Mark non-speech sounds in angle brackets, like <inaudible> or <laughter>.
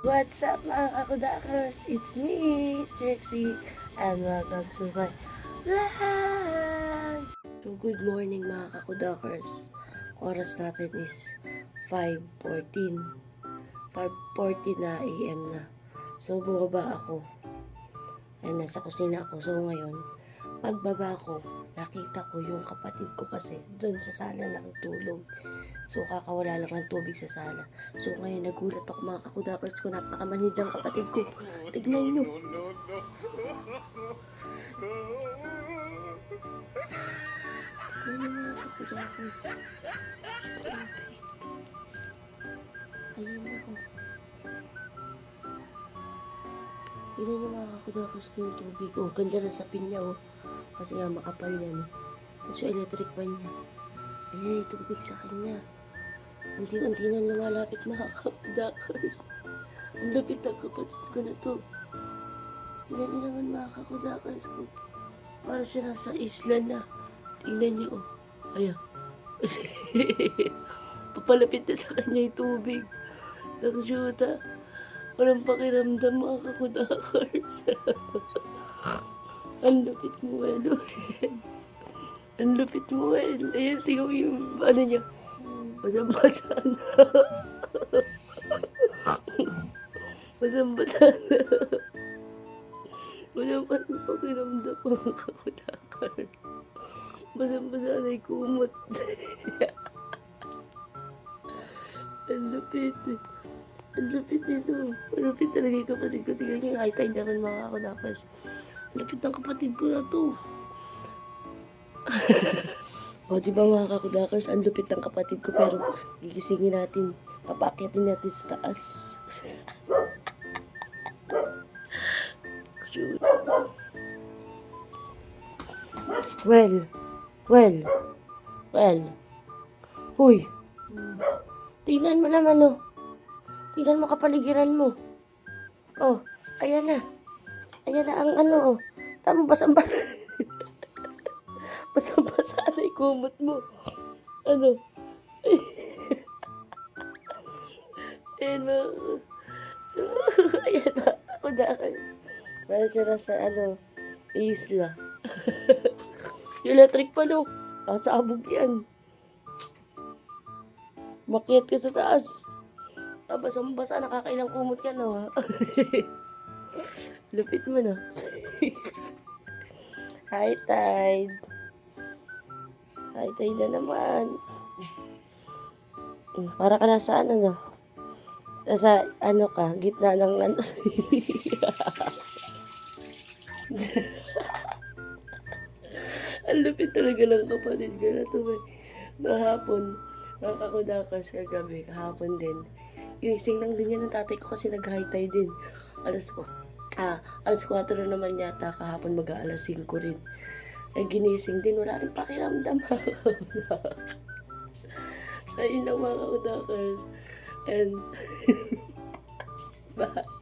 What's up mga kakudakers? It's me, Trixie, and welcome to my vlog! So good morning mga kakudakers. Oras natin is 5.14. 5.40 na AM na. So bumaba ako. And nasa kusina ako. So ngayon, pagbaba ko, nakita ko yung kapatid ko kasi doon sa sala nakatulog. So, kakawala lang ng tubig sa sala. So, ngayon nagulat ako mga kakudakers ko. Napakamanid ng kapatid ko. Tignan nyo. Tignan nyo mga kakudakers. Ayan ako. Tignan nyo mga kakudakers ko yung tubig. Oh, ganda na sa pinya oh. Kasi nga makapal yan. Tapos yung electric pan niya. Ayan yung tubig sa kanya. Unti-unti na lumalapit mga kakudakers. Ang lapit ng kapatid ko na to. Tingnan niyo naman mga kakudakers ko. Para siya nasa isla na. Tingnan niyo oh. Ayan. <laughs> Papalapit na sa kanya yung tubig. Ang syuta. Walang pakiramdam mga kakudakers. <laughs> Ang lupit mo, Well. Ang lupit mo, Well. Ayan, tingnan yung ano niya. Basang-basa na. Basang-basa na. Wala pa rin pakiramdam mga kakudakar. Basang-basa na kumot. Ang lupit. Ang lupit nito. Ang lupit talaga yung kapatid ko. Tingnan yung high tide naman mga kakudakars. Ang lupit ng kapatid ko na to. O, di ba mga kakudakers, ang lupit ng kapatid ko, pero gigisingin natin, papakyatin natin sa taas. <laughs> Well, well, well. Huy, tingnan mo naman, oh. Tingnan mo kapaligiran mo. Oh, ayan na. Ayan na ang ano, oh. Tama, basang-basa. <laughs> Basang-basa na yung mo. Ano? <laughs> Ayan na. Ayan na. Ako. Para siya nasa ano, isla. <laughs> electric pa no. Nasa abog yan. Makiat ka sa taas. Ah, basang-basa, nakakailang kumot ka no. ha? <laughs> Lupit mo no. Hi, Tide. Hi, Tide na naman. Para ka nasa ano, no? Nasa, ano ka, gitna ng ano. <laughs> Ang lupit talaga ng kapatid ko na to. may- Kahapon, mga kakudakers kagabi, kahapon din. Ginising lang din yan ng tatay ko kasi nag-high din. Alas ko. Ah, alas 4 na naman yata kahapon mag-aalas 5 rin. Ay ginising din, wala rin pakiramdam <laughs> kakudakers. Sa inang mga kakudakers. And, <laughs> bye.